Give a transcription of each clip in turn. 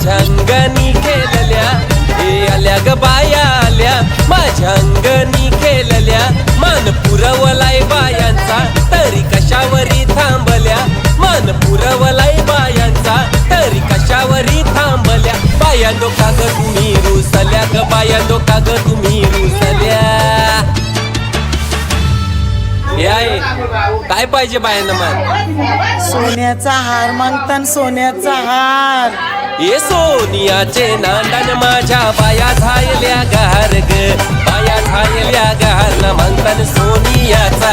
माझ्या अंगणी खेळल्या हे आल्या ग बाया आल्या. माझ्या अंगणी खेळल्या मान पुरवलाय बायांचा तरी कशावरी थांबल्या. मान पुरवलाय बायांचा तरी कशावरी थांबल्या. बाया डोका ग तुम्ही रुसल्या ग बाया डोका ग तुम्ही रुसल्या. हे काय पाहिजे बायांना मान सोन्याचा हार मागतान सोन्याचा हार. ये सोनियाचे नांदन माझ्या बाया झायल्या गार ग बाया झायल्या गार न म्हणतान सोनियाचा.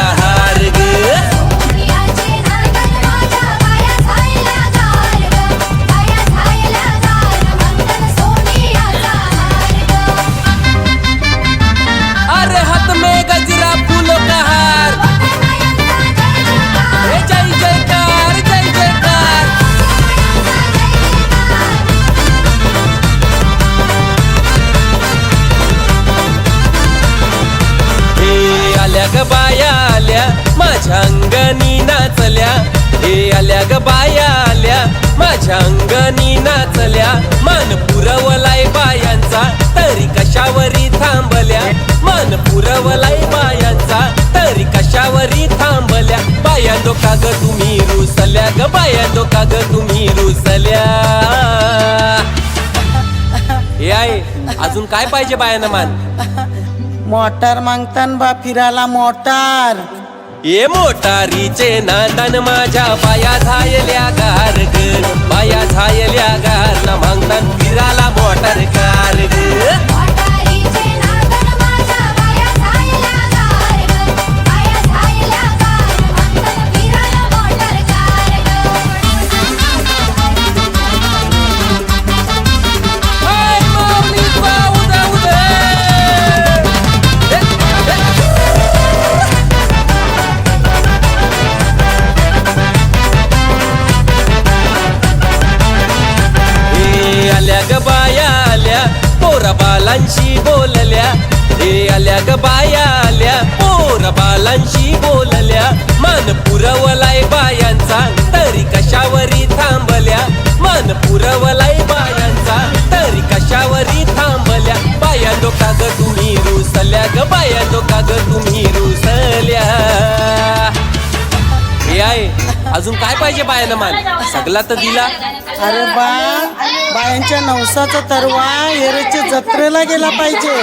ग बाया आल्या माझ्या अंगणी नाचल्या. हे आल्या ग बाया आल्या माझ्या अंगणी नाचल्या. मान पुरवलाय बायांचा तरी कशावरी थांबल्या. मान पुरवलाय बायांचा तरी कशावरी थांबल्या. बायांदो का ग तुम्ही रुसल्या ग बायांदो का ग तुम्ही रुसल्या. हे आहे अजून काय पाहिजे बायांना मान? मोटार मागतान बा फिराला मोटार. ये मोटारीचे नांदन माझ्या बाया झायल्या गार ग बाया बालांशी बोलल्या हे आल्या ग बाया आल्या. पोर बालांशी बोलल्या मन पुरवलाय बायांचा तरी कशावरी थांबल्या. मन पुरवलाय बायांचा तरी कशावरी थांबल्या. बाया का ग तुम्ही रुसल्या ग बाया का ग तुम्ही रुसल्या. हे आहे अजून काय पाहिजे बायानं मान? सगला तर दिला. अरे बा. बायांच्या नवसाचा तरवा येरेच्या जत्रेला गेला पाहिजे.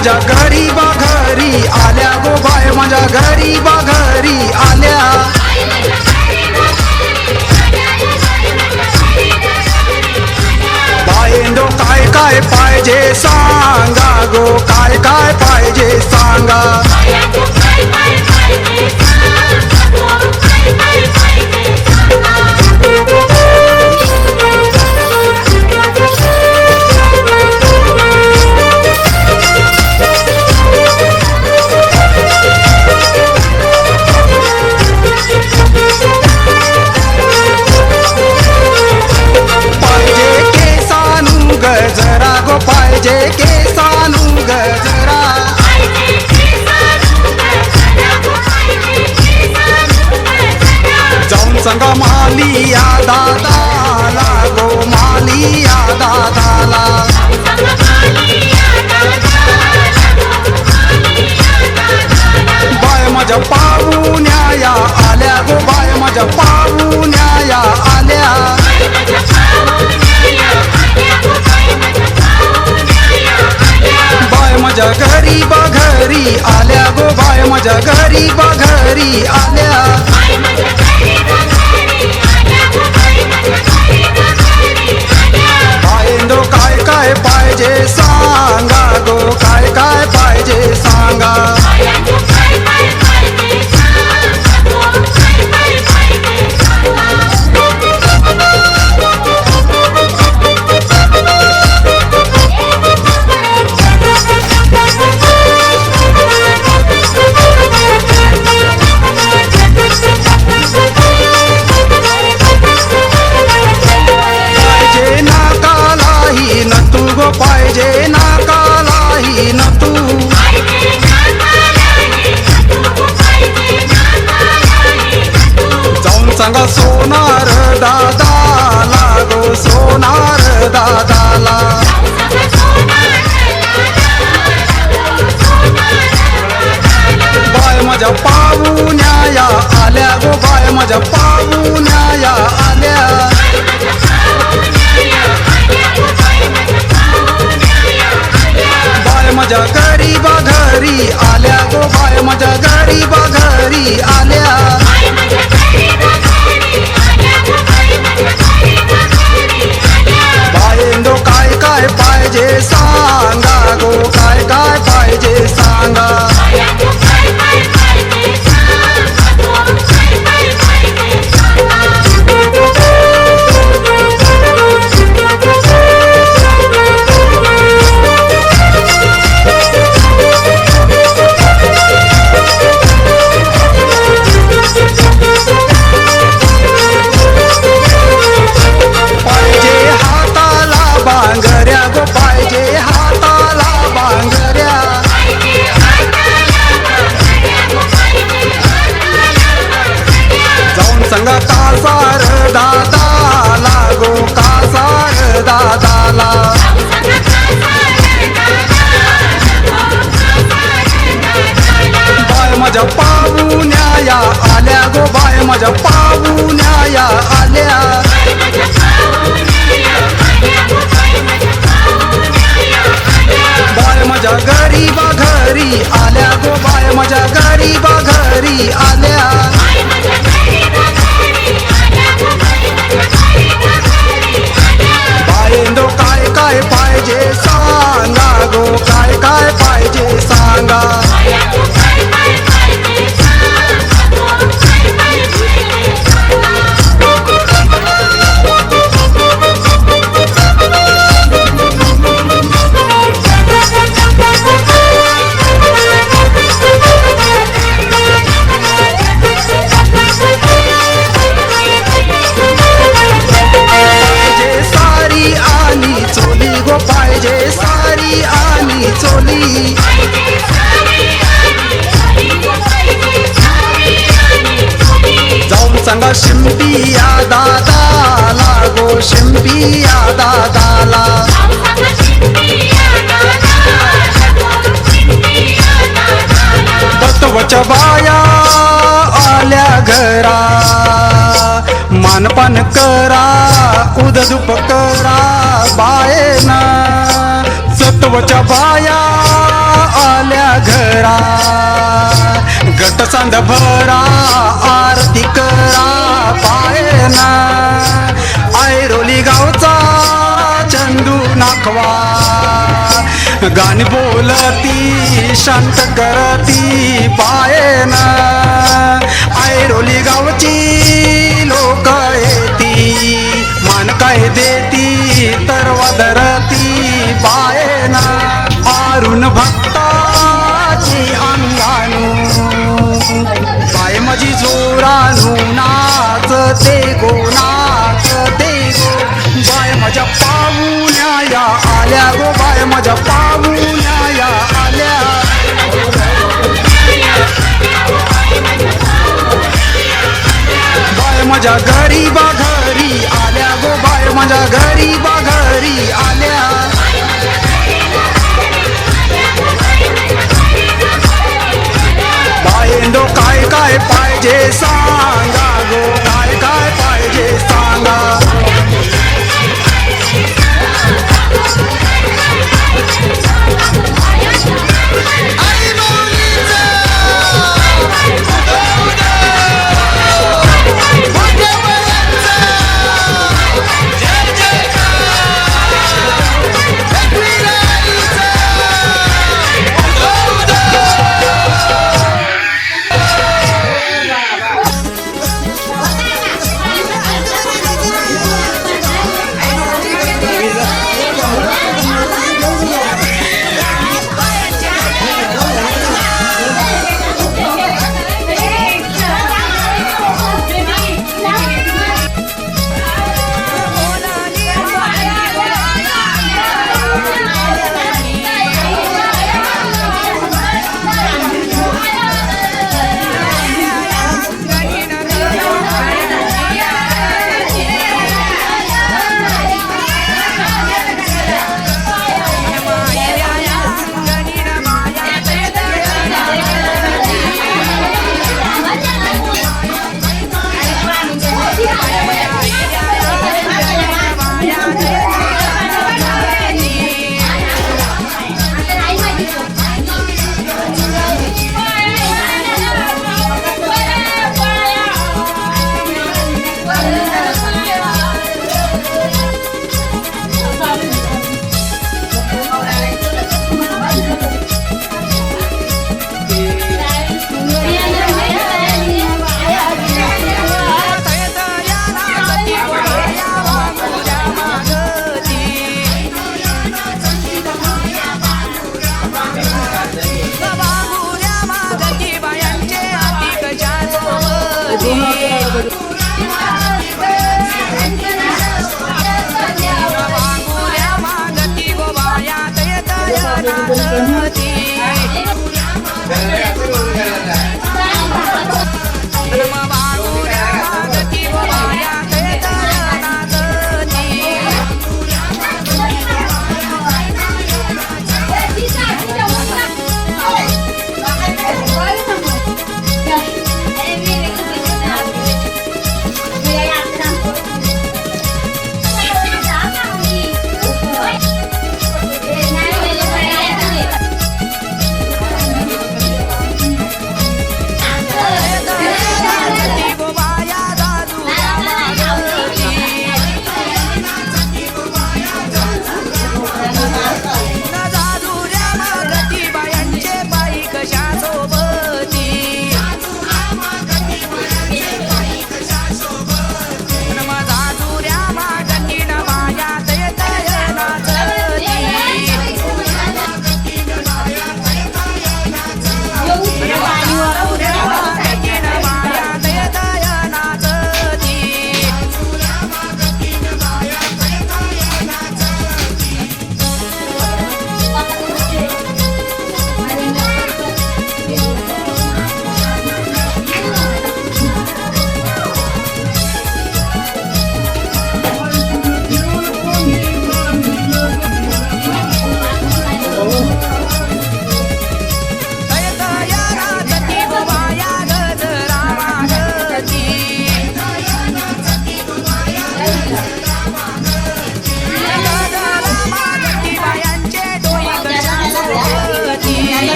माझ्या घरी बा घरी आल्या गो बाय माझ्या घरी बा घरी आल्या. बायंदो काय काय पाहिजे सांगा गो काय काय पाहिजे सांगा. घरी माझ्या पाहुण्याया आल्या गो बाय माझ्या पाहुण्याया आल्या. बाय माझ्या गरीबा घरी आल्या गो बाय माझ्या गरीबा घरी आल्या. बायंदो काय काय पाहिजे सांगा गो काय काय पाहिजे सांगा. सांगा शिंपिया दादाला गो शिंपिया दादाला. बटवच्या बाया आल्या घरा. मानपान करा उदधुप करा बायना. सत्वच्या बाया आल्या घरा. गट भरा आरती करा पायना. ऐरोली गावचा चंदू नाखवा. गाणी बोलती शांत करती पायना. ऐरोली गावची लोक येती मान काय देती तर वदरती पायना. आरुण भक्ता पाय माझी जोरानू नाचते गो नाचते गो. बाय माझ्या पाहुण्याया आल्या गो बाय माझ्या पाहुण्याया आल्या. बाय माझ्या गरीबा घरी आल्या गो बाय म्हज्या घरी बा చేశా.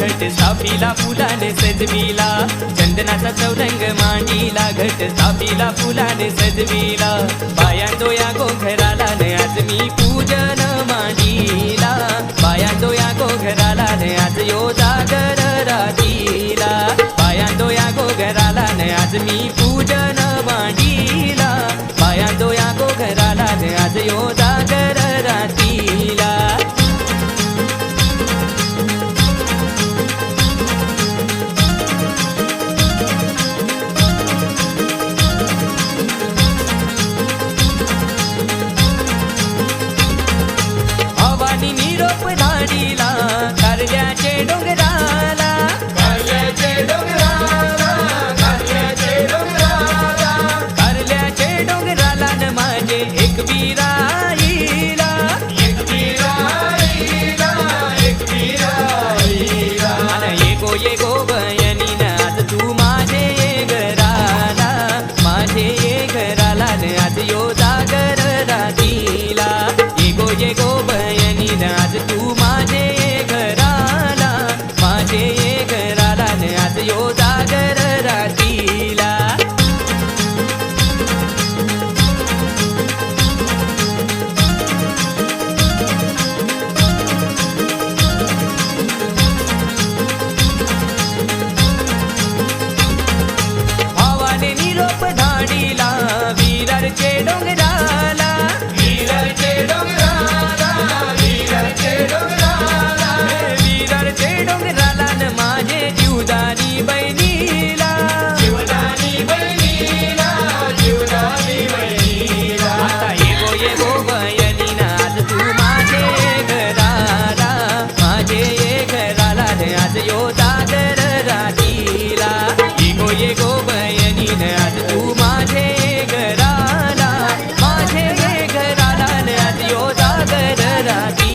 घट सापीला फुलाने सजविला. चंदनाचा चौरंग मांडीला घट सापीला फुलाने सजविला. बाया डोया गोघराला न आज मी पूजन मांडीला. बाया डोया गोघराला न आज यो जागर रातीला बाया डोया गोघराला न आज मी पूजन मांडीला. बाया डोया गोघराला न आज यो जागर रातीला